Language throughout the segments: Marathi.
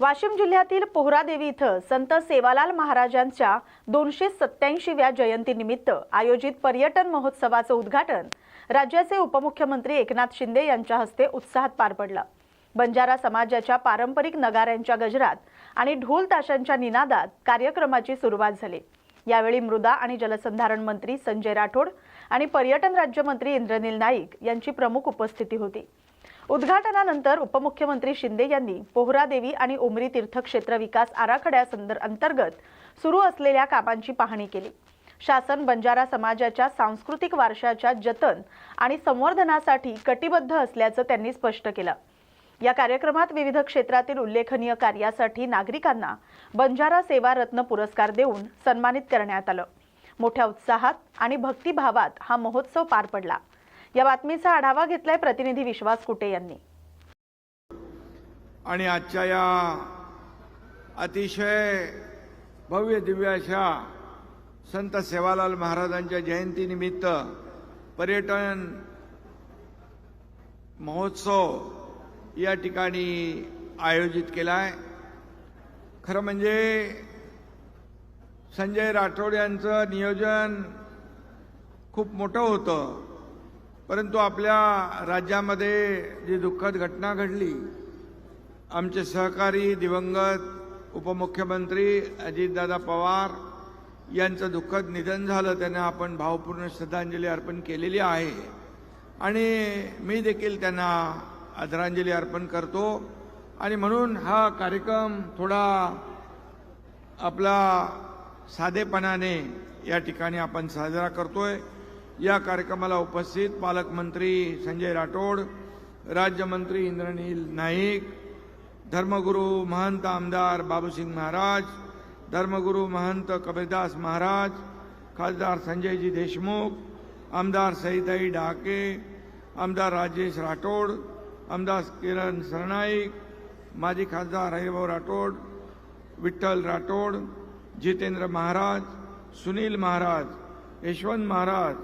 वाशिम जिल्ह्यातील पोहरादेवी इथं संत सेवालाल महाराजांच्या दोनशे सत्याऐंशीव्या जयंतीनिमित्त आयोजित पर्यटन महोत्सवाचं उद्घाटन राज्याचे उपमुख्यमंत्री एकनाथ शिंदे यांच्या हस्ते उत्साहात पार पडलं. बंजारा समाजाच्या पारंपरिक नगाऱ्यांच्या गजरात आणि ढोल ताशांच्या निनादात कार्यक्रमाची सुरुवात झाली. यावेळी मृदा आणि जलसंधारण मंत्री संजय राठोड आणि पर्यटन राज्यमंत्री इंद्रनील नाईक यांची प्रमुख उपस्थिती होती. उद्घाटनानंतर उपमुख्यमंत्री शिंदे यांनी पोहरादेवी आणि उमरी तीर्थक्षेत्र विकास आराखड्यासंदर अंतर्गत सुरू असलेल्या कामांची पाहणी केली. शासन बंजारा समाजाच्या सांस्कृतिक वारशाच्या जतन आणि संवर्धनासाठी कटिबद्ध असल्याचं त्यांनी स्पष्ट केलं. या कार्यक्रमात विविध क्षेत्रातील उल्लेखनीय कार्यासाठी नागरिकांना बंजारा सेवा रत्न पुरस्कार देऊन सन्मानित करण्यात आलं. मोठ्या उत्साहात आणि भक्तिभावात हा महोत्सव पार पडला. या बातमीचा आढावा घेतलाय प्रतिनिधी विश्वास कुटे यांनी. आणि आजच्या या अतिशय भव्य दिव्य अशा संत सेवालाल महाराजांच्या जयंतीनिमित्त पर्यटन महोत्सव या ठिकाणी आयोजित केला आहे खरं म्हणजे संजय राठोड यांचं नियोजन खूप मोठं होतं. परंतु आपल्या राज्यामध्ये जी दुःखद घटना घडली आमचे सहकारी दिवंगत उपमुख्यमंत्री अजितदादा पवार यांचं दुःखद निधन झालं त्यांना आपण भावपूर्ण श्रद्धांजली अर्पण केलेली आहे. आणि मी देखील त्यांना आदरांजली अर्पण करतो. आणि म्हणून हा कार्यक्रम थोडा आपला साधेपणाने या ठिकाणी आपण साजरा करतोय. या कार्यक्रमाला उपस्थित पालकमंत्री संजय राठोड राज्यमंत्री इंद्रनील नाईक धर्मगुरू महंत आमदार बाबूसिंग महाराज धर्मगुरू महंत कबीरदास महाराज खासदार संजयजी देशमुख आमदार सईताई डाके आमदार राजेश राठोड आमदार किरण सरनाईक माजी खासदार हरिभाऊ राठोड विठ्ठल राठोड जितेंद्र महाराज सुनील महाराज यशवंत महाराज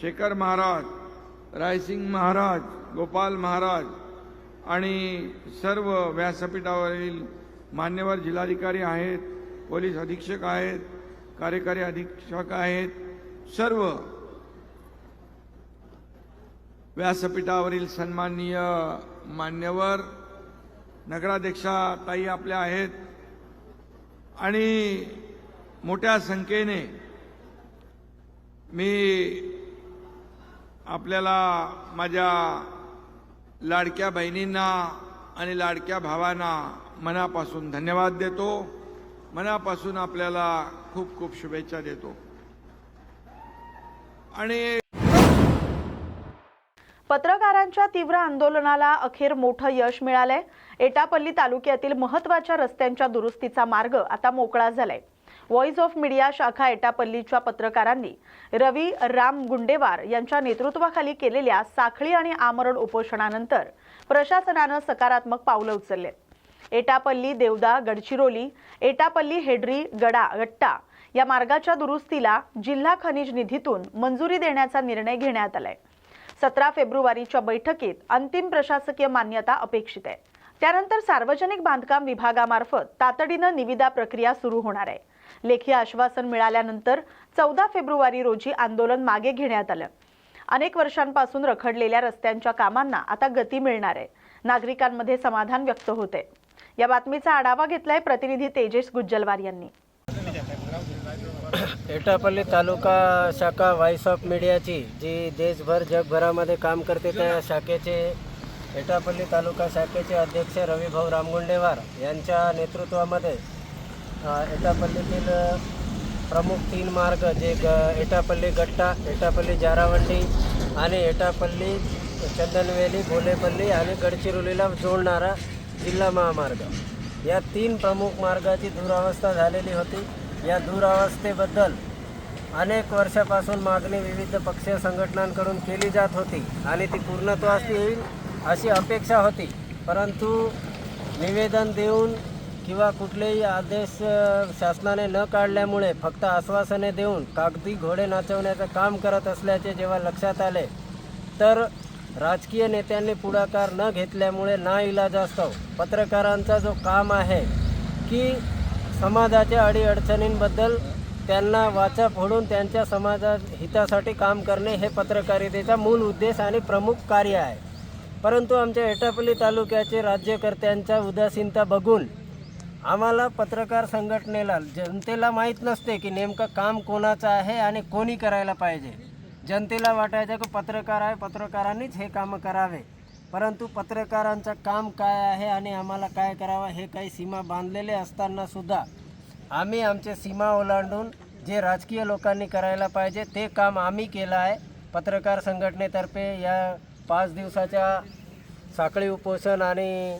शेखर महाराज रायसिंग महाराज गोपाल महाराज आणि सर्व व्यासपीठावरील मान्यवर जिल्हाधिकारी आहेत पोलीस अधीक्षक आहेत कार्यकारी अधीक्षक आहेत सर्व व्यासपीठावरील सन्माननीय मान्यवर नगराध्यक्षा ताई आपल्या आहेत आणि मोठ्या संख्येने मी आपल्याला माझ्या लाडक्या बहिणींना आणि लाडक्या भावांना मनापासून धन्यवाद देतो. मनापासून आपल्याला खूप खूप शुभेच्छा देतो. आणि पत्रकारांच्या तीव्र आंदोलनाला अखेर मोठं यश मिळालंय. एटापल्ली तालुक्यातील महत्त्वाच्या रस्त्यांच्या दुरुस्तीचा मार्ग आता मोकळा झालाय. व्हॉइस ऑफ मीडिया शाखा एटापल्लीच्या पत्रकारांनी रवी राम गुंडेवार यांच्या नेतृत्वाखाली केलेल्या साखळी आणि आमरण उपोषणानंतर प्रशासनानं सकारात्मक पावलं उचलले. एटापल्ली देवदा गडचिरोली एटापल्ली हेड्री गडा गट्टा या मार्गाच्या दुरुस्तीला जिल्हा खनिज निधीतून मंजुरी देण्याचा निर्णय घेण्यात आलाय. सतरा फेब्रुवारीच्या बैठकीत अंतिम प्रशासकीय मान्यता अपेक्षित आहे. त्यानंतर सार्वजनिक बांधकाम विभागामार्फत तातडीनं निविदा प्रक्रिया सुरू होणार आहे. लेखी आश्वासन मिळाल्यानंतर चौदा फेब्रुवारी रोजी आंदोलन मागे घेण्यात आलं. अनेक वर्षांपासून रखडलेल्या रस्त्यांच्या कामांना आता गती मिळणार आहे. नागरिकांमध्ये समाधान व्यक्त होते या बातमीचा आढावा घेतलाय प्रतिनिधी तेजेश गुज्जलवार यांनी. एटापल्ली तालुका शाखा व्हॉइस ऑफ मीडियाची जी देशभर जगभरामध्ये काम करते त्या शाखेचे एटापल्ली तालुका शाखेचे अध्यक्ष रविभाऊ रामगुंडेवार यांच्या नेतृत्वामध्ये एटापल्लीतील प्रमुख तीन मार्ग जे ग एटापल्ली गट्टा एटापल्ली जारावंडी आणि एटापल्ली चंदनवेली बोलेपल्ली आणि गडचिरोलीला जोडणारा जिल्हा महामार्ग. या तीन प्रमुख मार्गाची दुरावस्था झालेली होती. या दुरावस्थेबद्दल अनेक वर्षापासून मागणी विविध पक्षीय संघटनांकडून केली जात होती आणि ती पूर्णत्वास येईल अशी अपेक्षा होती. परंतु निवेदन देऊन किंवा कुठलेही आदेश शासनाने न काढल्यामुळे फक्त आश्वासने देऊन कागदी घोडे नाचवण्याचं काम करत असल्याचे जेव्हा लक्षात आले तर राजकीय नेत्यांनी पुढाकार न घेतल्यामुळे ना असतो. पत्रकारांचा जो काम आहे की समाजाच्या अडीअडचणींबद्दल त्यांना वाचा फोडून त्यांच्या समाजा हितासाठी काम करणे हे पत्रकारितेचा मूल उद्देश आणि प्रमुख कार्य आहे. परंतु आमच्या एटापल्ली तालुक्याचे राज्यकर्त्यांच्या उदासीनता बघून आम्हाला पत्रकार संघटनेला जनतेला माहीत नसते की नेमकं काम कोणाचं आहे आणि कोणी करायला पाहिजे. जनतेला वाटायचं की पत्रकार आहे पत्रकारांनीच हे कामं करावे. परंतु पत्रकारांचं काम काय आहे आणि आम्हाला काय करावं हे काही सीमा बांधलेले असताना सुद्धा आम्ही आमचे सीमा ओलांडून जे राजकीय लोकांनी करायला पाहिजे ते काम आम्ही केलं आहे. पत्रकार संघटनेतर्फे या पाच दिवसाच्या साखळी उपोषण आणि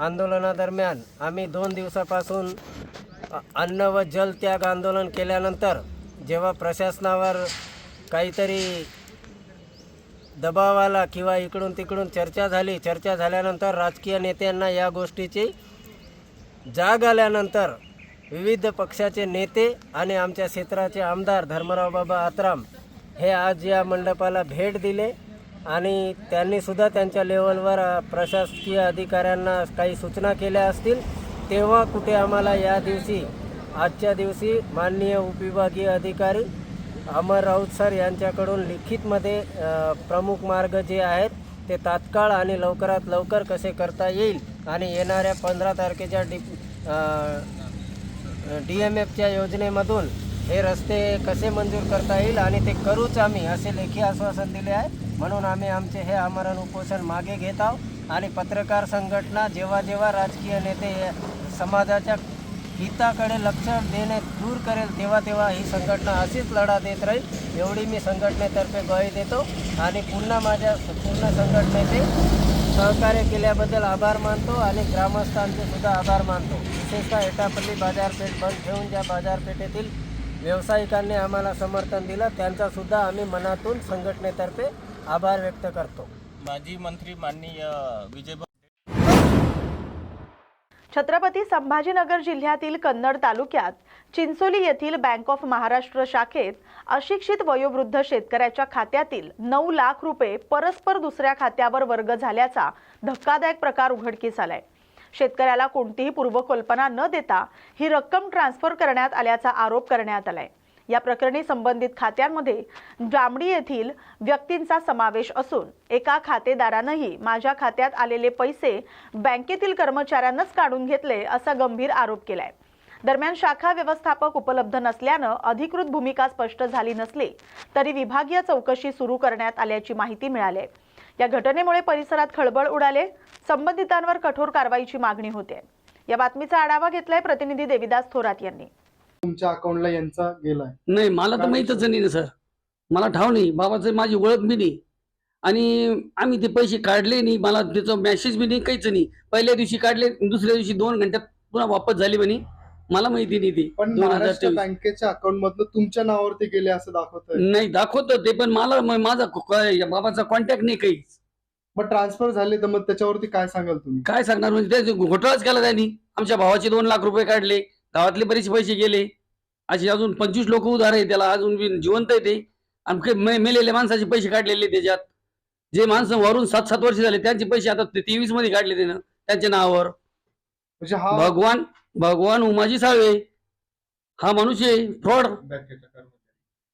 आंदोलनादरम्यान आम्ही दोन दिवसापासून अन्न व जलत्याग आंदोलन केल्यानंतर जेव्हा प्रशासनावर काहीतरी दबाव आला किंवा इकडून तिकडून चर्चा झाली चर्चा झाल्यानंतर राजकीय नेत्यांना या गोष्टीची जाग आल्यानंतर विविध पक्षाचे नेते आणि आमच्या क्षेत्राचे आमदार धर्मराव बाबा आत्राम हे आज या मंडपाला भेट दिले. आणि त्यांनीसुद्धा त्यांच्या लेवलवर प्रशासकीय अधिकाऱ्यांना काही सूचना केल्या असतील तेव्हा कुठे आम्हाला या दिवशी आजच्या दिवशी माननीय उपविभागीय अधिकारी अमर राऊत सर यांच्याकडून लिखितमध्ये प्रमुख मार्ग जे आहेत ते तात्काळ आणि लवकरात लवकर कसे करता येईल आणि येणाऱ्या पंधरा तारखेच्या डी डी एम एफच्या योजनेमधून हे रस्ते कसे मंजूर करता येईल आणि ते करूच आम्ही असे लेखी आश्वासन दिले आहे. म्हणून आम्ही आमचे हे आमरण उपोषण मागे घेत आहोत आणि पत्रकार संघटना जेव्हा जेव्हा राजकीय नेते समाजाच्या हिताकडे लक्ष देणे दूर करेल तेव्हा तेव्हा ही संघटना अशीच लढा देत राहील एवढी मी संघटनेतर्फे ग्वाही देतो. आणि पुन्हा माझ्या पूर्ण संघटनेचे सहकार्य केल्याबद्दल आभार मानतो आणि ग्रामस्थांचे सुद्धा आभार मानतो. विशेषतः एटापल्ली बाजारपेठ बंद ठेवून ज्या बाजारपेठेतील व्यावसायिकांनी आम्हाला समर्थन दिलं त्यांचासुद्धा आम्ही मनातून संघटनेतर्फे आभार व्यक्त करतो. माजी मंत्री माननीय विजय छत्रपती संभाजीनगर जिल्ह्यातील कन्नड तालुक्यात चिंचोली येथील बँक ऑफ महाराष्ट्र शाखेत अशिक्षित वयोवृद्ध शेतकऱ्याच्या खात्यातील नऊ लाख रुपये परस्पर दुसऱ्या खात्यावर वर्ग झाल्याचा धक्कादायक प्रकार उघडकीस आलाय. शेतकऱ्याला कोणतीही पूर्वकल्पना न देता ही रक्कम ट्रान्सफर करण्यात आल्याचा आरोप करण्यात आलाय. या प्रकरणी संबंधित खात्यांमध्ये जांभडी येथील व्यक्तींचा समावेश असून एका खातेदारानंही माझ्या खात्यात आलेले पैसे बँकेतील कर्मचाऱ्यांनाच काढून घेतले असा गंभीर आरोप केलाय. दरम्यान शाखा व्यवस्थापक उपलब्ध नसल्यानं अधिकृत भूमिका स्पष्ट झाली नसली तरी विभागीय चौकशी सुरू करण्यात आल्याची माहिती मिळाली. आहे. या घटनेमुळे परिसरात खळबळ उडाले. संबंधितांवर कठोर कारवाईची मागणी होते. या बातमीचा आढावा घेतलाय प्रतिनिधी देविदास थोरात यांनी. तुमच्या अकाउंटला यांचा गेलाय. नाही मला तर माहीतच नाही ना सर. मला ठाव नाही. बाबाचं माझी ओळख बी नाही. आणि आम्ही ते पैसे काढले नाही. मला त्याचा मेसेज बी नाही काहीच नाही. पहिल्या दिवशी काढले दुसऱ्या दिवशी दोन घंट्यात पुन्हा वापस झाली म्हणे. मला माहिती नाही ती. पण दोन हजार महाराष्ट्र तेवीस. बँकेच्या अकाउंट मधनं तुमच्या नावावरती गेले असं दाखवत नाही दाखवतो ते पण मला म- माझा क- या बाबाचा कॉन्टॅक्ट नाही काही. मग ट्रान्सफर झाले तर मग त्याच्यावरती काय सांगाल तुम्ही? काय सांगणार म्हणजे त्याचे घोटाळाच केला त्यांनी. आमच्या भावाचे दोन लाख रुपये काढले. गावातले बरेचसे पैसे गेले. असे अजून पंचवीस लोक उधार आहे त्याला अजून बी जिवंत आहे ते. आणि मेलेल्या माणसाचे पैसे काढलेले त्याच्यात. जे माणसं वरून सात सात वर्ष झाले त्यांचे पैसे आता तेवीसमध्ये काढले त्यानं त्यांच्या नावावर. म्हणजे हा भगवान भगवान उमाजी साळवे हा मनुष्य फ्रॉड.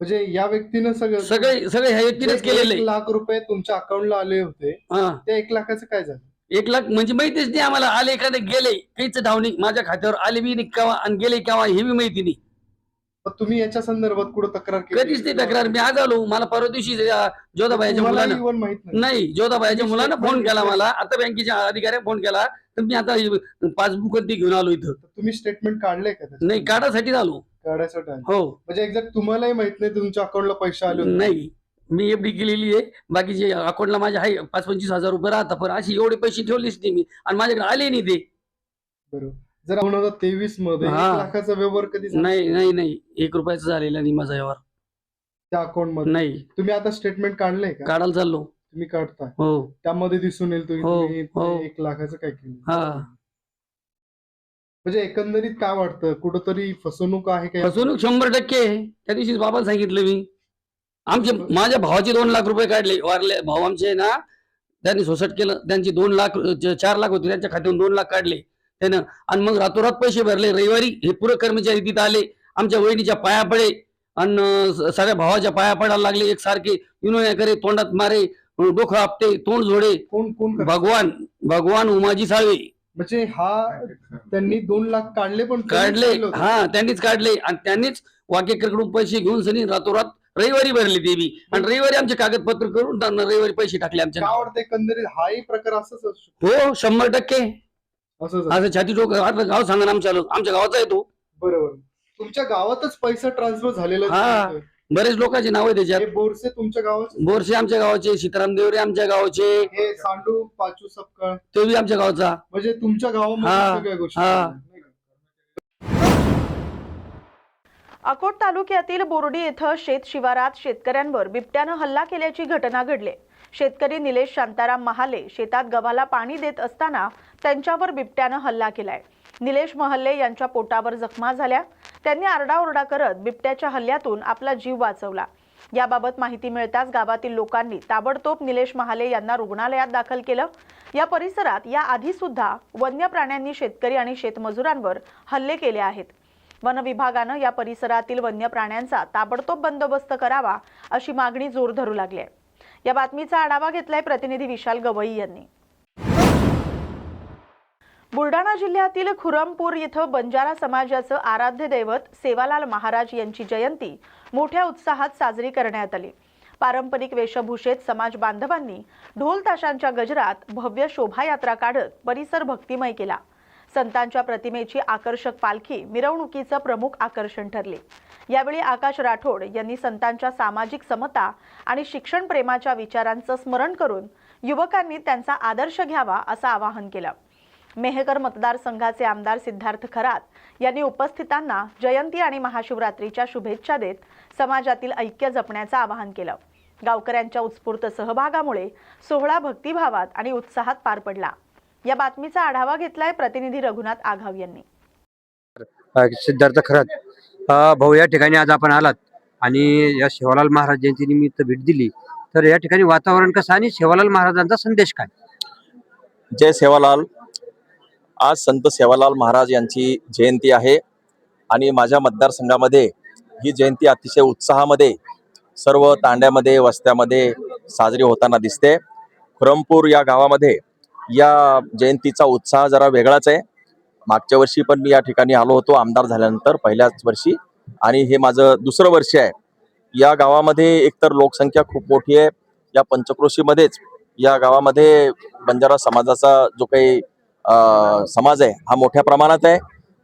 म्हणजे या व्यक्तीनं सगळं सगळे सगळे ह्या व्यक्तीनेच केलेले एक लाख रुपये तुमच्या अकाउंटला आले होते हा. त्या एक लाखाचं काय झालं? एक लाख म्हणजे माहितीच नाही आम्हाला आले नाही गेले. काहीच धाव नाही. माझ्या खात्यावर आले बी नाही केव्हा आणि गेले केव्हा हे बी माहिती नाही. तुम्ही याच्या संदर्भात कुठं तक्रार कधीच नाही तक्रार मी आज आलो. मला परवा दिवशी तुम्हाला मुलानं माहीत नाही. नाही जोधाबाईच्या मुलानं फोन केला. मला. आता बँकेच्या अधिकाऱ्या फोन केला. तर मी आता पासबुक ती घेऊन आलो इथं. तर तुम्ही स्टेटमेंट काढले का त्याचं? नाही काढासाठी आलो. काढायसाठी आले. हो. म्हणजे एक्झॅक्ट तुम्हालाही माहीत नाही तुमच्या अकाउंटला पैसे आले होते. नाही. मी एफडी केलेली आहे. बाकीचे अकाउंटला माझ्या आहे पाच पंचवीस हजार रुपये राहतात. पण अशी एवढे पैसे ठेवलेच नाही मी. आणि माझ्याकडे आले नाही ते. बरोबर. जर दोन हजार तेवीसमध्ये एक हा. लाखाचा व्यवहार कधी झाला? नाही नाही नाही. एक रुपयाचा झालेला नाही माझा व्यवहार. त्या अकाउंटमध्ये? नाही. तुम्ही आता स्टेटमेंट काढलंय का? काढायला चाललो. तुम्ही काढताय. हो. त्यामध्ये दिसून येईल तुम्ही हो, तुम्ही ते हो. एक लाखाचं काय केलं? हा. म्हणजे एकंदरीत काय वाटतं? कुठंतरी फसवणूक आहे का या- फसवणूक शंभर टक्के आहे. त्या दिवशीच बाबाला सांगितलं मी. आमचे माझ्या भावाचे दोन लाख रुपये काढले. वारले भाऊ आमचे ना त्यांनी सोसट केलं. त्यांची दोन लाख च- चार लाख होते. त्यांच्या खात्यातून दोन लाख काढले. त्यानं आणि मग रातोरात पैसे भरले. रविवारी हे पुरं कर्मचारी तिथं आले. आमच्या वहिनीच्या पाया पडे. आणि सगळ्या भावाच्या पाया पडायला लागले. एकसारखे विनोया करे तोंडात मारे डोकं आपटे तोंड जोडे कोण कोण? भगवान भगवान उमाजी साळवे. म्हणजे हा त्यांनी दोन लाख काढले पण काढले. हा त्यांनीच काढले. आणि त्यांनीच वाकेकरकडून पैसे घेऊन सनी रातोरात रविवारी भरले ते बी. आणि रविवारी आमचे कागदपत्र करून त्यांना रविवारी पैसे टाकले आमच्या एकंदरीत हाही प्रकार असंच हो शंभर टक्के. असं छाती डोक गाव सांगा ना आमच्या आमच्या गावाचा आहे तो. बरोबर. तुमच्या गावातच पैसा ट्रान्सफर झालेला हा. दिसतोय. बरेच लोकांचे नाव आहे त्याच्यात. हे बोरसे तुमच्या गावात बोरसे आमच्या गावाचे सीताराम देवरे आमच्या गावाचे. हे सांडू पाचू सपकाळ. ते बी आमच्या गावाचा. म्हणजे तुमच्या गावामध्ये हा, सगळ्या गोष्टी हा. अकोट तालुक्यातील बोर्डी येथे शेत शिवारात शेतकऱ्यांवर बिबट्यानं हल्ला केल्याची घटना घडली. शेतकरी निलेश शांताराम महाले शेतात गव्हाला पाणी देत असताना त्यांच्यावर बिबट्यानं हल्ला केलाय. निलेश महल्ले यांच्या पोटावर जखमा झाल्या. त्यांनी आरडाओरडा करत बिबट्याच्या हल्ल्यातून आपला जीव वाचवला. याबाबत माहिती मिळताच गावातील लोकांनी ताबडतोब निलेश महाले यांना रुग्णालयात दाखल केलं. या परिसरात याआधी सुद्धा वन्य प्राण्यांनी शेतकरी आणि शेतमजुरांवर हल्ले केले आहेत. वन विभागानं या परिसरातील वन्य प्राण्यांचा ताबडतोब बंदोबस्त करावा अशी मागणी जोर धरू लागली आहे या बातमीचा आढावा घेतलाय प्रतिनिधी विशाल गवई यांनी. बुलढाणा जिल्ह्यातील खुरमपूर इथं बंजारा समाजाचं आराध्य दैवत सेवालाल महाराज यांची जयंती मोठ्या उत्साहात साजरी करण्यात आली. पारंपरिक वेशभूषेत समाज बांधवांनी ढोल ताशांच्या गजरात भव्य शोभायात्रा काढत परिसर भक्तिमय केला. संतांच्या प्रतिमेची आकर्षक पालखी मिरवणुकीचं प्रमुख आकर्षण ठरले. यावेळी आकाश राठोड यांनी संतांच्या सामाजिक समता आणि शिक्षण प्रेमाच्या विचारांचं स्मरण करून युवकांनी त्यांचा आदर्श घ्यावा असं आवाहन केलं. मेहकर मतदारसंघाचे आमदार सिद्धार्थ खरात यांनी उपस्थितांना जयंती आणि महाशिवरात्रीच्या शुभेच्छा देत समाजातील ऐक्य जपण्याचं आवाहन केलं. गावकऱ्यांच्या उत्स्फूर्त सहभागामुळे सोहळा भक्तिभावात आणि उत्साहात पार पडला. या बातमीचा आढावा घेतलाय प्रतिनिधी रघुनाथ आघाव यांनी. सिद्धार्थ खरात अ, भाऊ या ठिकाणी आज आपण आलात आणि या सेवालाल महाराज जयंती निमित्त भेट दिली. तर या ठिकाणी वातावरण कसं आणि सेवालाल महाराजांचा संदेश काय? जय सेवालाल आज संत सेवालाल महाराज यांची जयंती आहे आणि माझ्या मतदारसंघामध्ये ही जयंती अतिशय उत्साहामध्ये सर्व तांड्यामध्ये वस्त्यामध्ये साजरी होताना दिसते. खुरमपूर या गावामध्ये या जयंतीचा उत्साह जरा वेगळाच आहे. मागच्या वर्षी पण मी या ठिकाणी आलो होतो आमदार झाल्यानंतर पहिल्याच वर्षी. आणि हे माझं दुसरं वर्ष आहे. या गावामध्ये एकतर लोकसंख्या खूप मोठी आहे. या पंचक्रोशीमध्येच या गावामध्ये बंजारा समाजाचा जो काही समाज आहे हा मोठ्या प्रमाणात आहे.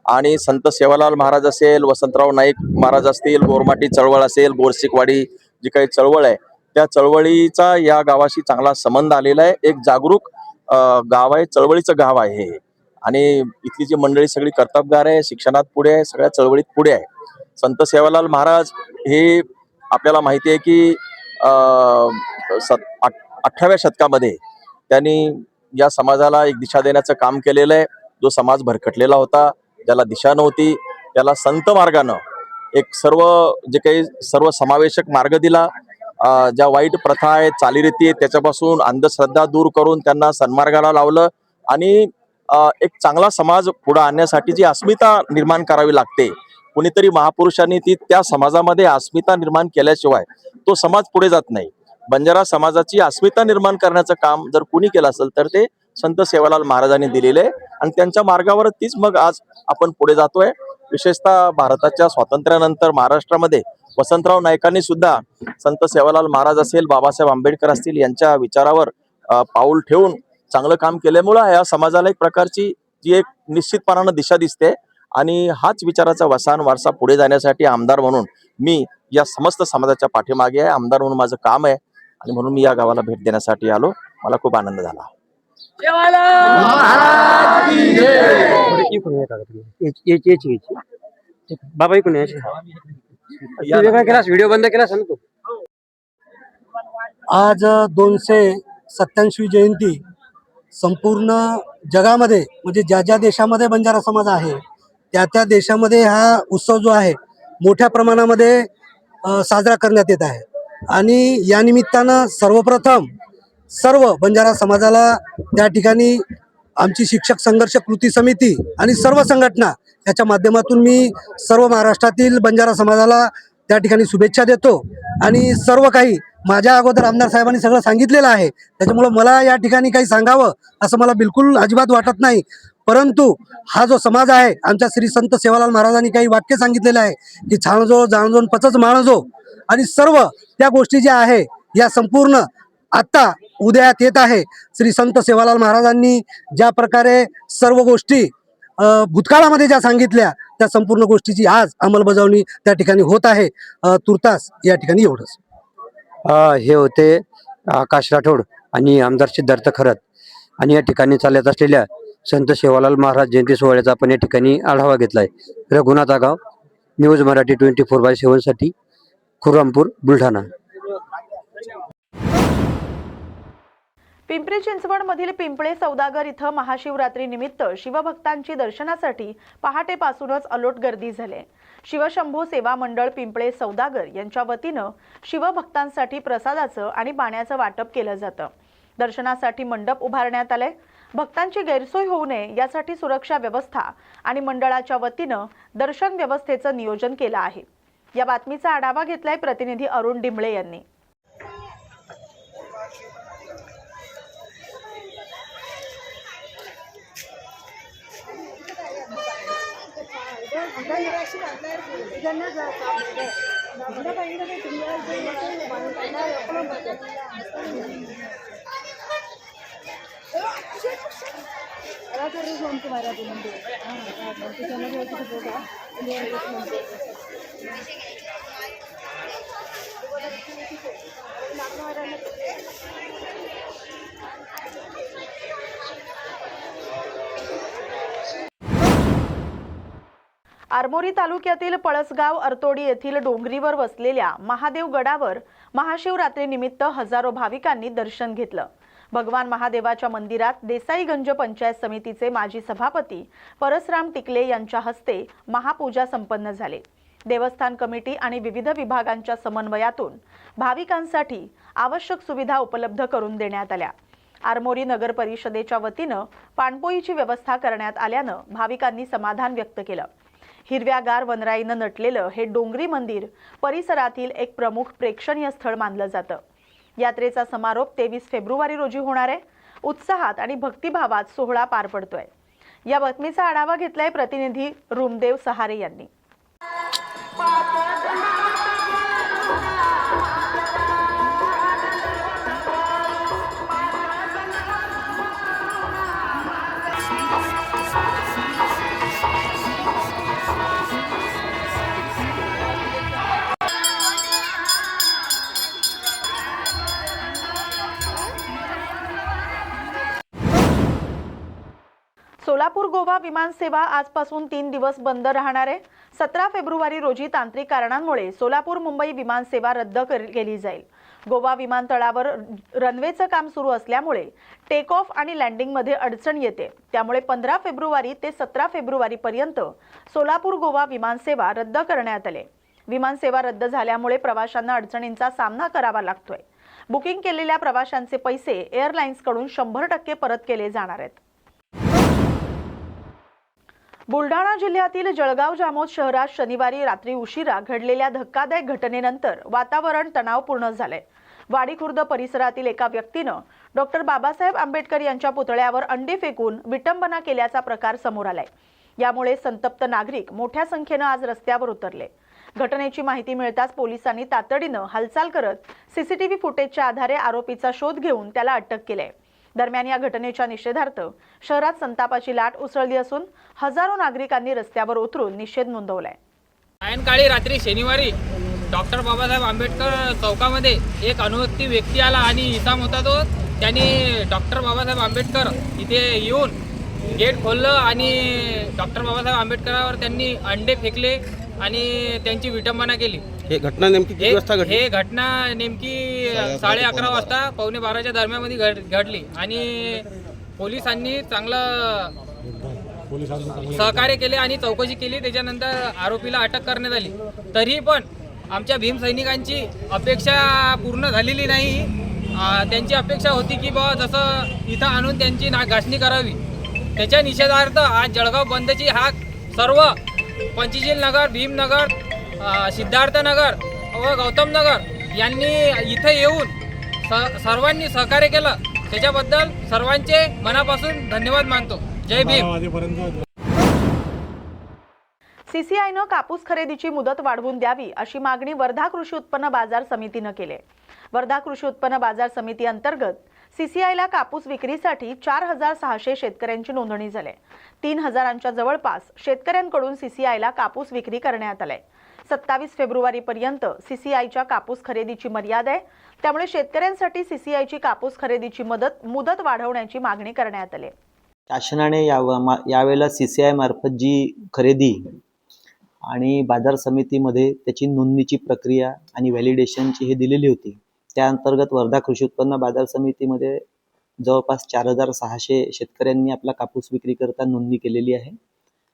आणि संत सेवालाल महाराज असेल वसंतराव नाईक महाराज असतील गोरमाटी चळवळ असेल गोरसिकवाडी जी काही चळवळ आहे त्या चळवळीचा या गावाशी चांगला संबंध आलेला आहे. एक जागरूक गाव आहे चळवळीचं गाव आहे हे. आणि इथली जी मंडळी सगळी कर्तबगार आहे शिक्षणात पुढे आहे सगळ्या चळवळीत पुढे आहे. संत सेवालाल महाराज हे आपल्याला माहिती आहे की सत अठराव्या शतकामध्ये त्यांनी या समाजाला एक दिशा देण्याचं काम केलेलं आहे. जो समाज भरकटलेला होता ज्याला दिशा नव्हती त्याला संत मार्गानं एक सर्व जे काही सर्व समावेशक मार्ग दिला ज्या वाईट प्रथा आहेत चालीरीती आहेत त्याच्यापासून अंधश्रद्धा दूर करून त्यांना सन्मार्गाला लावलं आणि एक चांगला समाज पुढे आणण्यासाठी जी अस्मिता निर्माण करावी लागते कुणीतरी महापुरुषांनी ती त्या समाजामध्ये अस्मिता निर्माण केल्याशिवाय तो समाज पुढे जात नाही. बंजारा समाजाची अस्मिता निर्माण करण्याचं काम जर कुणी केलं असेल तर ते संत सेवालाल महाराजांनी दिलेले आहे आणि त्यांच्या मार्गावर तीच मग आज आपण पुढे जातोय. विशेषतः भारताच्या स्वातंत्र्यानंतर महाराष्ट्रामध्ये वसंतराव नायकांनी सुद्धा संत सेवालाल महाराज असेल बाबासाहेब आंबेडकर असतील यांच्या विचारावर पाऊल ठेवून चांगलं काम केल्यामुळं या समाजाला एक प्रकारची जी एक निश्चितपणानं दिशा दिसते आणि हाच विचाराचा वसान वारसा पुढे जाण्यासाठी आमदार म्हणून मी या समस्त समाजाच्या पाठीमागे आहे. आमदार म्हणून माझं काम आहे आणि म्हणून मी या गावाला भेट देण्यासाठी आलो. मला खूप आनंद झाला. इकडून ये काका तुम्ही. याची- याची- याची- याची. बाबा इकडून वेगळा केलास व्हिडिओ बंद केलास ना तू आज दोनशे सत्याऐंशी जयंती संपूर्ण जगामध्ये म्हणजे ज्या ज्या देशामध्ये बंजारा समाज आहे त्या त्या देशामध्ये हा उत्सव जो आहे मोठ्या प्रमाणामध्ये अ, साजरा करण्यात येत आहे आणि या निमित्तानं सर्वप्रथम सर्व बंजारा समाजाला त्या ठिकाणी आमची शिक्षक संघर्ष कृती समिती आणि सर्व संघटना याच्या माध्यमातून मी सर्व महाराष्ट्रातील बंजारा समाजाला त्या ठिकाणी शुभेच्छा देतो. आणि सर्व काही माझ्या अगोदर आमदार साहेबांनी सगळं सांगितलेलं आहे. त्याच्यामुळं मला या ठिकाणी काही सांगावं असं मला बिलकुल अजिबात वाटत नाही. परंतु हा जो समाज आहे आमच्या श्री संत सेवालाल महाराजांनी काही वाक्य सांगितलेलं आहे की छाणजो जाणजो पचच माणजो. आणि सर्व त्या गोष्टी ज्या आहे या संपूर्ण आत्ता उदयात येत आहे. श्री संत सेवालाल महाराजांनी ज्या प्रकारे सर्व गोष्टी भूतकाळामध्ये ज्या सांगितल्या त्या संपूर्ण गोष्टीची आज अंमलबजावणी त्या ठिकाणी होत आहे. तुर्तास या ठिकाणी एवढंच. हे होते आकाश राठोड आणि आमदार सिद्धार्थ खरत. आणि या ठिकाणी चालत असलेल्या संत सेवालाल महाराज जयंती सोहळ्याचा आपण या ठिकाणी आढावा घेतलाय. Raghunath Agav news Marathi twenty four by सेवनसाठी Khurampur Buldhana. Pimpri चिंचवडमधील पिंपळे सौदागर इथं महाशिवरात्री निमित्त शिवभक्तांची दर्शनासाठी पहाटेपासूनच अलोट गर्दी झाली. शिवशंभू सेवा मंडळ पिंपळे सौदागर यांच्या वतीनं शिवभक्तांसाठी प्रसादाचं आणि पाण्याचं वाटप केलं जातं. दर्शनासाठी मंडप उभारण्यात आले. भक्तांची गैरसोय होऊ नये यासाठी सुरक्षा व्यवस्था आणि मंडळाच्या वतीनं दर्शन व्यवस्थेचं नियोजन केलं आहे. या बातमीचा आढावा घेतलाय प्रतिनिधी अरुण डिंबळे यांनी. இதெல்லாம் சாப்பிடுது இந்த பையனே आरमोरी तालुक्यातील पळसगाव अर्तोडी येथील डोंगरीवर वसलेल्या महादेव गडावर महाशिवरात्रीनिमित्त हजारो भाविकांनी दर्शन घेतलं. भगवान महादेवाच्या मंदिरात देसाईगंज पंचायत समितीचे माजी सभापती परसराम टिकले यांच्या हस्ते महापूजा संपन्न झाले. देवस्थान कमिटी आणि विविध विभागांच्या समन्वयातून भाविकांसाठी आवश्यक सुविधा उपलब्ध करून देण्यात आल्या. आरमोरी नगर परिषदेच्या वतीनं पाणपोईची व्यवस्था करण्यात आल्यानं भाविकांनी समाधान व्यक्त केलं. हिरव्यागार वनराईनं नटलेलं हे डोंगरी मंदिर परिसरातील एक प्रमुख प्रेक्षणीय स्थळ मानलं जातं. यात्रेचा समारोप तेवीस फेब्रुवारी रोजी होणार आहे. उत्साहात आणि भक्तिभावात सोहळा पार पडतोय. या बातमीचा आढावा घेतलाय प्रतिनिधी रुमदेव सहारे यांनी. गोवा विमानसेवा आजपासून तीन दिवस बंद राहणार आहे. सतरा फेब्रुवारी रोजी तांत्रिक कारणांमुळे सोलापूर मुंबई विमान सेवा रद्द केली जाईल. गोवा विमानतळावर रनवेचं काम सुरू असल्यामुळे टेक ऑफ आणि लँडिंगमध्ये अडचण येते. त्यामुळे पंधरा फेब्रुवारी ते सतरा फेब्रुवारीपर्यंत सोलापूर गोवा विमानसेवा रद्द करण्यात आले. विमान सेवा रद्द झाल्यामुळे प्रवाशांना अडचणींचा सामना करावा लागतोय. बुकिंग केलेल्या प्रवाशांचे पैसे एअरलाइन्सकडून शंभर टक्के परत केले जाणार आहेत. बुलढाणा जिल्ह्यातील जळगाव जामोद शहरात शनिवारी रात्री उशिरा घडलेल्या धक्कादायक घटनेनंतर वातावरण तणावपूर्ण झाले वाडीखुर्द परिसरातील एका व्यक्तीनं डॉक्टर बाबासाहेब आंबेडकर यांच्या पुतळ्यावर अंडी फेकून विटंबना केल्याचा प्रकार समोर आलाय. यामुळे संतप्त नागरिक मोठ्या संख्येनं आज रस्त्यावर उतरले. घटनेची माहिती मिळताच पोलिसांनी तातडीनं हालचाल करत सीसीटीव्ही फुटेजच्या आधारे आरोपीचा शोध घेऊन त्याला अटक केलंय. दरम्यान या घटनेच्या निषेधार्थ शहरात संतापाची लाट उसळली असून हजारो नागरिकांनी रस्त्यावर उतरून निषेध नोंदवलाय. सायंकाळी रात्री शनिवारी डॉक्टर बाबासाहेब आंबेडकर चौकामध्ये एक अनुभक्ती व्यक्ती आला आणि इसाम होता तो त्यांनी डॉक्टर बाबासाहेब आंबेडकर इथे येऊन गेट खोललं आणि डॉक्टर बाबासाहेब आंबेडकरावर त्यांनी अंडे फेकले. आणि त्यांची विटंबना केली. हे घटना नेमकी किती हे वाजता घडली? हे घटना नेमकी साडे अकरा वाजता. पावणे बाराच्या दरम्यानमध्ये घड- घडली. आणि पोलिसांनी चांगलं सहकार्य केले आणि चौकशी केली. त्याच्यानंतर आरोपीला अटक करण्यात आली. तरी पण आमच्या भीम सैनिकांची अपेक्षा पूर्ण झालेली नाही. अ, त्यांची अपेक्षा होती की बा जसं इथं आणून त्यांची ना घासणी करावी. त्याच्या निषेधार्थ आज जळगाव बंदची हाक सर्व पंचशील नगर भीमनगर सिद्धार्थ सिद्धार्थनगर व गौतम नगर यांनी इथं येऊन स सर्वांनी सहकार्य केलं. त्याच्याबद्दल सर्वांचे मनापासून धन्यवाद मानतो. जय भीम. सीसीआयनं कापूस खरेदीची मुदत वाढवून द्यावी अशी मागणी वर्धा कृषी उत्पन्न बाजार समितीनं केली वर्धा कृषी उत्पन्न बाजार समिती अंतर्गत सीसीआयला कापूस विक्रीसाठी चार हजार सहाशे शेतकऱ्यांची नोंदणी झाली. तीन हजारांच्या जवळपास शेतकऱ्यांकडून सीसीआयला कापूस विक्री करण्यात आलाय. सत्तावीस फेब्रुवारीपर्यंत सीसीआयच्या कापूस खरेदीची मर्यादा आहे. त्यामुळे शेतकऱ्यांसाठी सीसीआयची कापूस खरेदीची मदत मुदत वाढवण्याची मागणी करण्यात आली. आहे. शासनाने यावेळेला सी सी मार्फत जी खरेदी आणि बाजार समितीमध्ये त्याची नोंदणीची प्रक्रिया आणि व्हॅलिडेशनची हे दिलेली होती. त्या अंतर्गत वर्धा कृषी उत्पन्न बाजार समितीमध्ये जवळपास चार हजार सहाशे शेतकऱ्यांनी आपला कापूस विक्रीकरता नोंदणी केलेली आहे.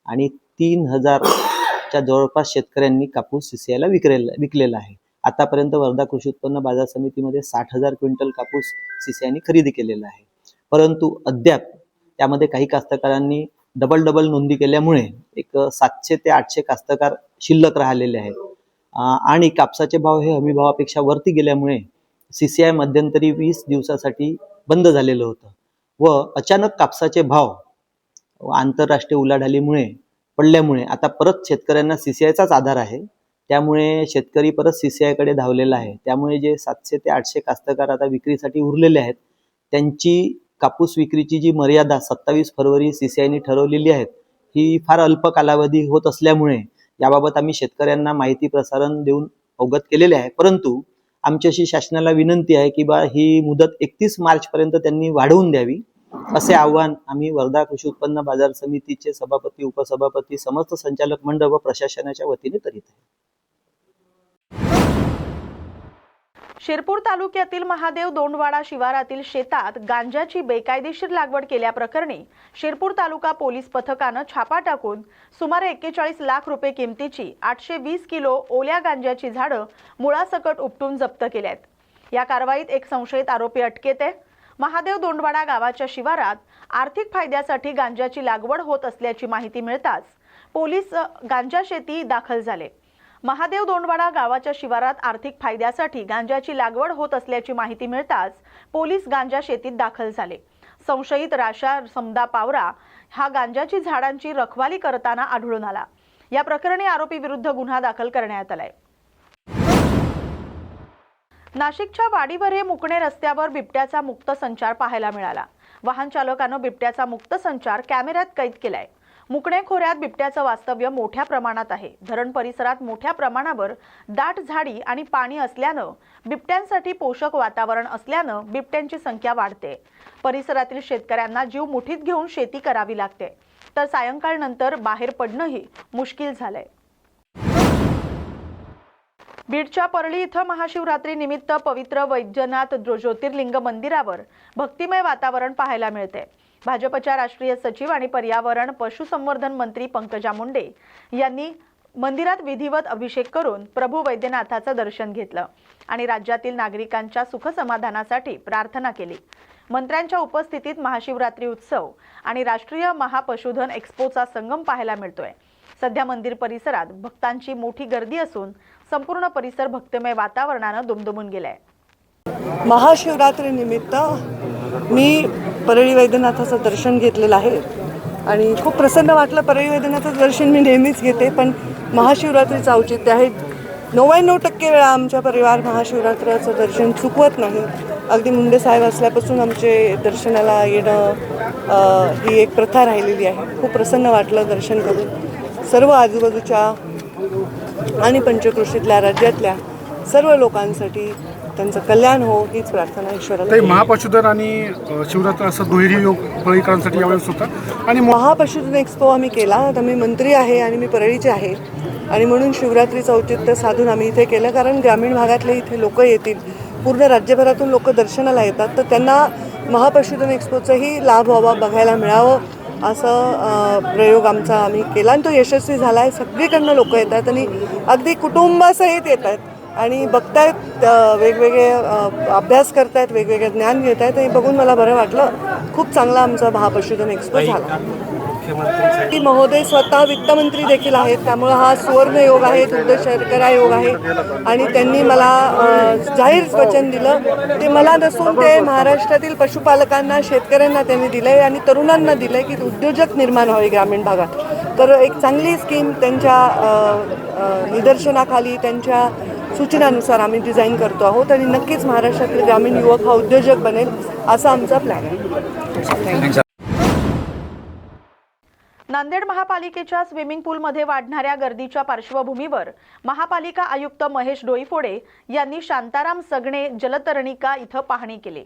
आणि तीन हजारच्या जवळपास शेतकऱ्यांनी कापूस सी सी आयला विक्रेला विकलेला आहे. आतापर्यंत वर्धा कृषी उत्पन्न बाजार समितीमध्ये साठ हजार क्विंटल कापूस सी सी आयने खरेदी केलेला आहे. परंतु अद्याप त्यामध्ये काही कास्तकारांनी डबल डबल नोंदी केल्यामुळे एक सातशे ते आठशे कास्तकार शिल्लक राहिलेले आहेत. आणि कापसाचे भाव हे हमी भावापेक्षा वरती गेल्यामुळे सी सी आय मध्यंतरी वीस दिवसासाठी बंद झालेलं होतं. व अचानक कापसाचे भाव आंतरराष्ट्रीय उलाढालीमुळे पडल्यामुळे आता परत शेतकऱ्यांना सी सी आयचाच आधार आहे. त्यामुळे शेतकरी परत सी सी आयकडे धावलेला आहे. त्यामुळे जे सातशे ते आठशे कास्तकार आता विक्रीसाठी उरलेले आहेत त्यांची कापूस विक्रीची जी मर्यादा सत्तावीस फरवरी सी सी आयने ठरवलेली आहे ही फार अल्प कालावधी होत असल्यामुळे याबाबत आम्ही शेतकऱ्यांना माहिती प्रसारण देऊन अवगत केलेले आहे. परंतु आमची अशी शासनाला विनंती आहे की बा ही मुदत एकतीस मार्चपर्यंत त्यांनी वाढवून द्यावी. असे आव्हान आम्ही वर्धा कृषी उत्पन्न बाजार समितीचे सभापती उपसभापती समस्त संचालक मंडळ व प्रशासनाच्या वतीने करीत आहे. शिरपूर तालुक्यातील महादेव दोंडवाडा शिवारातील शेतात गांजाची बेकायदेशीर लागवड केल्याप्रकरणी शिरपूर तालुका पोलीस पथकानं छापा टाकून सुमारे एक्केचाळीस लाख रुपये किमतीची आठशे वीस किलो ओल्या गांजाची झाडं मुळासकट उपटून जप्त केल्या आहेत या कारवाईत एक संशयित आरोपी अटकेत आहे. महादेव दोंडवाडा गावाच्या शिवारात आर्थिक फायद्यासाठी गांजाची लागवड होत असल्याची माहिती मिळताच पोलीस गांजा शेती दाखल झाले. महादेव दोंडवाडा गावाच्या शिवारात आर्थिक फायद्यासाठी गांजाची लागवड होत असल्याची माहिती मिळताच पोलीस गांजा शेतीत दाखल झाले. संशयित राशा समदा पावरा हा गांजाची झाडांची रखवाली करताना आढळून आला. या प्रकरणी आरोपी विरुद्ध गुन्हा दाखल करण्यात आलाय. नाशिकच्या वाडीवरे मुकणे रस्त्यावर बिबट्याचा मुक्त संचार पाहायला मिळाला. वाहन चालकानं बिबट्याचा मुक्त संचार कॅमेऱ्यात कैद केलाय. मुकणे खोऱ्यात बिबट्याचं वास्तव्य मोठ्या प्रमाणात आहे. धरण परिसरात मोठ्या प्रमाणावर दाट झाडी आणि पाणी असल्यानं बिबट्यांसाठी पोषक वातावरण असल्यानं बिबट्यांची संख्या वाढते. परिसरातील शेतकऱ्यांना जीव मुठीत घेऊन शेती करावी लागते. तर सायंकाळनंतर बाहेर पडणंही मुश्किल झालंय. बीडच्या परळी इथं महाशिवरात्री निमित्त पवित्र वैद्यनाथ ज्योतिर्लिंग मंदिरावर भक्तिमय वातावरण पाहायला मिळते भाजपच्या राष्ट्रीय सचिव आणि पर्यावरण पशुसंवर्धन मंत्री पंकजा मुंडे यांनी मंदिरात विधिवत अभिषेक करून प्रभू वैद्यनाथाचं दर्शन घेतलं आणि राज्यातील नागरिकांच्या सुखसमाधानासाठी प्रार्थना केली. मंत्र्यांच्या उपस्थितीत महाशिवरात्री उत्सव आणि राष्ट्रीय महापशुधन एक्स्पोचा संगम पाहायला मिळतोय. सध्या मंदिर परिसरात भक्तांची मोठी गर्दी असून संपूर्ण परिसर भक्तमय वातावरणानं दुमदुमून गेलाय. महाशिवरात्रीनिमित्त मी परळी वैद्यनाथाचं दर्शन घेतलेलं आहे. आणि खूप प्रसन्न वाटलं परळी वैद्यनाथाचं दर्शन मी नेहमीच घेते पण महाशिवरात्रीचं औचित्य आहे. नव्याण्णव टक्के वेळा आमच्या परिवार महाशिवरात्राचं दर्शन चुकवत नाही. अगदी मुंडे साहेब असल्यापासून आमचे दर्शनाला येणं ही एक प्रथा राहिलेली आहे. खूप प्रसन्न वाटलं दर्शन करून. सर्व आजूबाजूच्या आणि पंचकृषीतल्या राज्यातल्या सर्व लोकांसाठी त्यांचं कल्याण हो हीच प्रार्थना ईश्वराला ते. महापशुधन आणि शिवरात्र असं दुहेरी योग फळीकरांसाठी यावेळेस होता. आणि महापशुधन एक्सपो आम्ही केला आता मी मंत्री आहे आणि मी परळीचे आहे. आणि म्हणून शिवरात्रीचं औचित्य साधून आम्ही इथे केलं कारण ग्रामीण भागातले इथे लोक येतील. पूर्ण राज्यभरातून लोक दर्शनाला येतात. तर त्यांना महापशुधन एक्सपोचाही लाभ व्हावा बघायला मिळावं असं प्रयोग आमचा आम्ही केला. आणि तो यशस्वी झाला आहे सगळीकडनं लोक येतात आणि अगदी कुटुंबासहित येत आहेत आणि बघतायत वेगवेगळे अभ्यास करतायत वेगवेगळे ज्ञान घेत आहेत हे बघून मला बरं वाटलं. खूप चांगला आमचा महापशुधन एक्सपो झाला. की महोदय स्वतः वित्तमंत्री देखील आहेत त्यामुळं हा सुवर्ण योग आहे दुग्ध शर्करा योग आहे. आणि त्यांनी मला जाहीर वचन दिलं. ते मला नसून ते महाराष्ट्रातील पशुपालकांना शेतकऱ्यांना त्यांनी दिलं आहे आणि तरुणांना दिलं आहे की उद्योजक निर्माण व्हावे ग्रामीण भागात. तर एक चांगली स्कीम त्यांच्या निदर्शनाखाली त्यांच्या सूचनानुसार आम्ही डिझाईन करतो आहोत आणि नक्कीच महाराष्ट्रातील ग्रामीण युवक हा उद्योजक बनेल असा आमचा प्लॅन आहे. नांदेड महापालिकेच्या स्विमिंग पूलमध्ये वाढणाऱ्या गर्दीच्या पार्श्वभूमीवर महापालिका आयुक्त महेश डोईफोडे यांनी शांताराम सगणे जलतरणिका इथं पाहणी केली.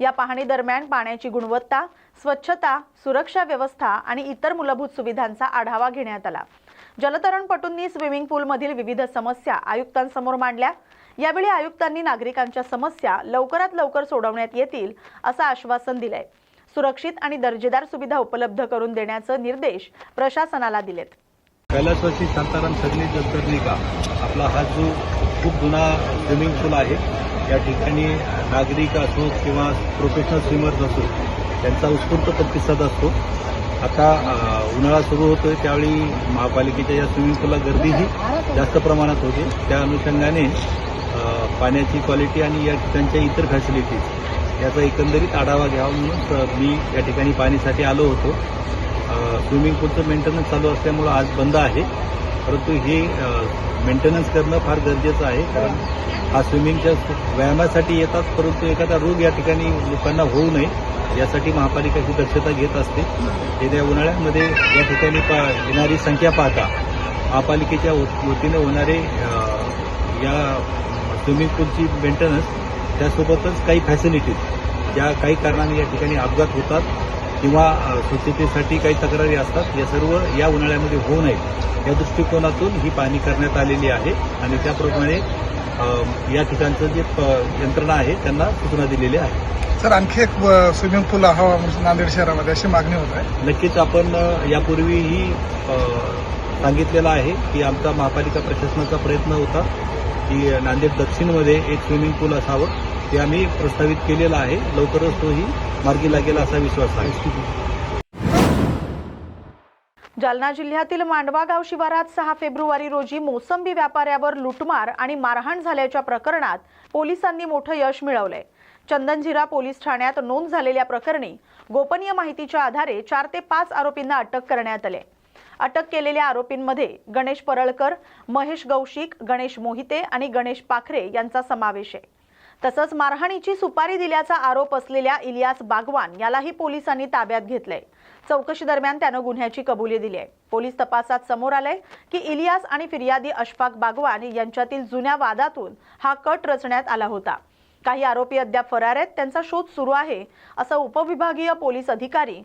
या पाहणी दरम्यान पाण्याची गुणवत्ता स्वच्छता सुरक्षा व्यवस्था आणि इतर मूलभूत सुविधांचा आढावा घेण्यात आला. जलतरणपटूंनी स्विमिंग पूलमधील विविध समस्या आयुक्तांसमोर मांडल्या. यावेळी आयुक्तांनी नागरिकांच्या समस्या लवकरात लवकर सोडवण्यात येतील असं आश्वासन दिलंय. सुरक्षित आणि दर्जेदार सुविधा उपलब्ध करून देण्याचे निर्देश प्रशासनाला दिलेत. कैलासवासी शांताराम सगळी जलतरणिका आपला हा जो खूप जुना स्विमिंग पूल आहे या ठिकाणी नागरिक असो किंवा प्रोफेशनल स्विमर्स असो त्यांचा उत्स्फूर्त प्रतिसाद असतो. आता उन्हाळा सुरू होतोय त्यावेळी महापालिकेच्या या स्विमिंग पूलला गर्दीही जास्त प्रमाणात होते. त्या अनुषंगाने पाण्याची क्वालिटी आणि या ठिकाणच्या इतर फॅसिलिटीज याचा एकंदरीत आढावा घ्यावा म्हणून मी या ठिकाणी पाणीसाठी आलो होतो. स्विमिंग पूलचं मेंटेनन्स चालू असल्यामुळं आज बंद आहे. परंतु हे मेंटेनन्स करणं फार गरजेचं आहे कारण हा स्विमिंगच्या व्यायामासाठी येतात परंतु एखादा रोग या ठिकाणी लोकांना होऊ नये यासाठी महापालिका ही दक्षता घेत असते. येत्या उन्हाळ्यामध्ये या ठिकाणी पा- येणारी संख्या पाहता महापालिकेच्या वत- वतीनं होणारे या स्विमिंग पूलची मेंटेनन्स त्यासोबतच काही फॅसिलिटीज ज्या काही कारणाने या ठिकाणी अपघात होतात किंवा स्वच्छतेसाठी काही तक्रारी असतात या सर्व या उन्हाळ्यामध्ये होऊ नये. या दृष्टिकोनातून ही पाहणी करण्यात आलेली आहे आणि त्याप्रमाणे या ठिकाणचं जे यंत्रणा आहे त्यांना सूचना दिलेल्या आहेत सर आणखी एक स्विमिंग पूल हवा म्हणजे नांदेड शहरामध्ये अशी मागणी होत आहे. नक्कीच आपण अ, यापूर्वीही अ, सांगितलेलं आहे की आमचा महापालिका प्रशासनाचा प्रयत्न होता की नांदेड दक्षिणमध्ये एक स्विमिंग पूल असावं. ते आम्ही प्रस्तावित केलेलं आहे. लवकरच तोही मार्गी लागेल असा विश्वास आहे. जालना जिल्ह्यातील मांडवा गाव शिवारात सहा फेब्रुवारी रोजी मोसंबी व्यापाऱ्यावर लुटमार आणि मारहाण झाल्याच्या प्रकरणात पोलिसांनी मोठं यश मिळवलंय. चंदनझिरा पोलीस ठाण्यात नोंद झालेल्या प्रकरणी गोपनीय माहितीच्या आधारे चार ते पाच आरोपींना अटक करण्यात आले. अटक केलेल्या आरोपींमध्ये गणेश परळकर महेश गौशिक गणेश मोहिते आणि गणेश पाखरे यांचा समावेश आहे. तसंच मारहाणीची सुपारी दिल्याचा आरोप असलेल्या इलियास बागवान यालाही पोलिसांनी ताब्यात घेतलंय. चौकशी दरम्यान त्यानं गुन्ह्याची कबुली दिली आहे. पोलीस तपासात समोर आलंय की इलियास आणि फिर्यादी अशफाक बागवान यांच्यातील जुन्या वादातून हा कट रचण्यात आला होता. काही आरोपी अद्याप फरार आहेत त्यांचा शोध सुरू आहे असं उपविभागीय पोलीस अधिकारी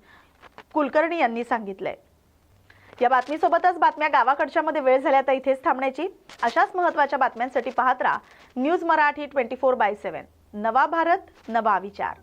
कुलकर्णी यांनी सांगितलंय. या बातमीसोबतच बातम्या गावाकडच्या मध्ये वेळ झाल्या तर इथेच थांबण्याची. अशाच महत्त्वाच्या बातम्यांसाठी पाहत राहा. News Marathi twenty four by seven. नवा भारत नवा विचार.